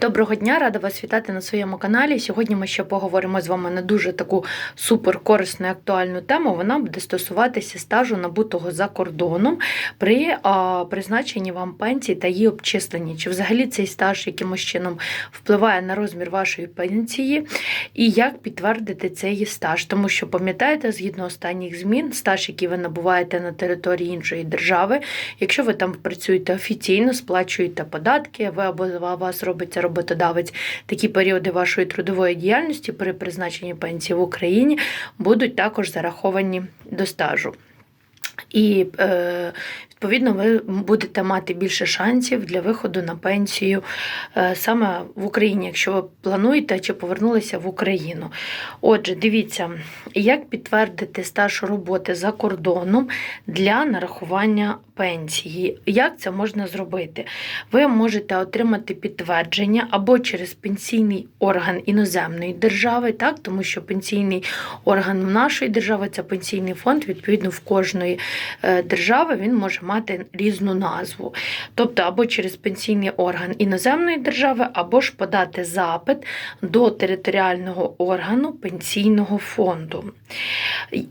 Доброго дня, рада вас вітати на своєму каналі. Сьогодні ми ще поговоримо з вами на дуже таку супер корисну і актуальну тему. Вона буде стосуватися стажу набутого за кордоном при а, призначенні вам пенсії та її обчисленні. Чи взагалі цей стаж якимось чином впливає на розмір вашої пенсії, і як підтвердити цей стаж? Тому що пам'ятаєте, згідно останніх змін, стаж, який ви набуваєте на території іншої держави, якщо ви там працюєте офіційно, сплачуєте податки, ви або вас робиться роботодавець, такі періоди вашої трудової діяльності при призначенні пенсії в Україні будуть також зараховані до стажу. І е, відповідно ви будете мати більше шансів для виходу на пенсію е, саме в Україні, якщо ви плануєте чи повернулися в Україну. Отже, дивіться, як підтвердити стаж роботи за кордоном для нарахування пенсії. Як це можна зробити? Ви можете отримати підтвердження або через пенсійний орган іноземної держави, так, тому що пенсійний орган нашої держави це пенсійний фонд, відповідно, в кожної держави він може мати різну назву. Тобто, або через пенсійний орган іноземної держави, або ж подати запит до територіального органу пенсійного фонду.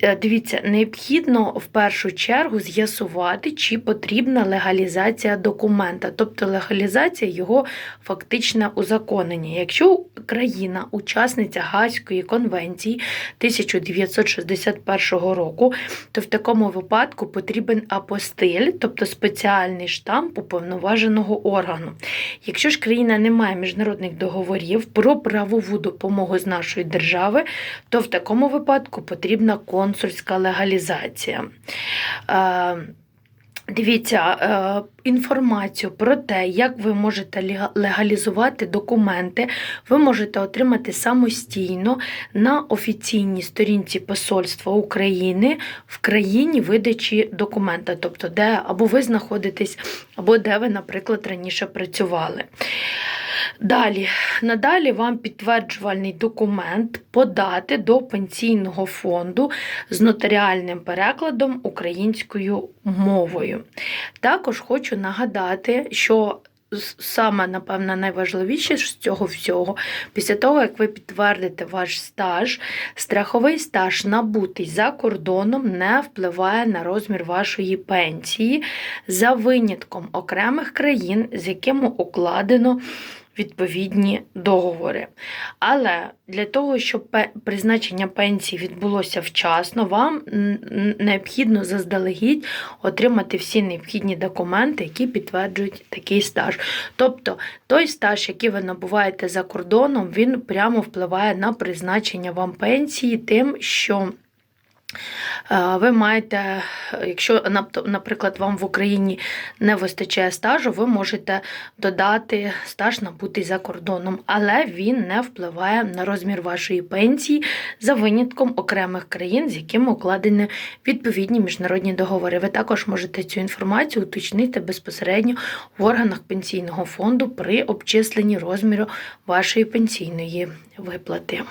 Е, Дивіться, необхідно в першу чергу з'ясувати, чи потрібна легалізація документа, тобто легалізація його фактичне узаконення. Якщо країна, учасниця Гаазької конвенції 1961 року, то в такому випадку потрібен апостиль, тобто спеціальний штамп уповноваженого органу. Якщо ж країна не має міжнародних договорів про правову допомогу з нашої держави, то в такому випадку потрібна консульська легалізація. Дивіться е, інформацію про те, як ви можете лега- легалізувати документи, ви можете отримати самостійно на офіційній сторінці Посольства України в країні видачі документа, тобто де або ви знаходитесь, або де ви, наприклад, раніше працювали. Далі, надалі вам підтверджувальний документ подати до пенсійного фонду з нотаріальним перекладом українською мовою. Також хочу нагадати, що саме, напевно, найважливіше з цього всього, після того, як ви підтвердите ваш стаж, страховий стаж набутий за кордоном не впливає на розмір вашої пенсії за винятком окремих країн, з якими укладено відповідні договори. Але для того, щоб призначення пенсії відбулося вчасно, вам необхідно заздалегідь отримати всі необхідні документи, які підтверджують такий стаж. Тобто той стаж, який ви набуваєте за кордоном, він прямо впливає на призначення вам пенсії, тим, що Ви маєте, якщо, нап- наприклад, вам в Україні не вистачає стажу, ви можете додати стаж набутий за кордоном, але він не впливає на розмір вашої пенсії за винятком окремих країн, з якими укладені відповідні міжнародні договори. Ви також можете цю інформацію уточнити безпосередньо в органах пенсійного фонду при обчисленні розміру вашої пенсійної виплати.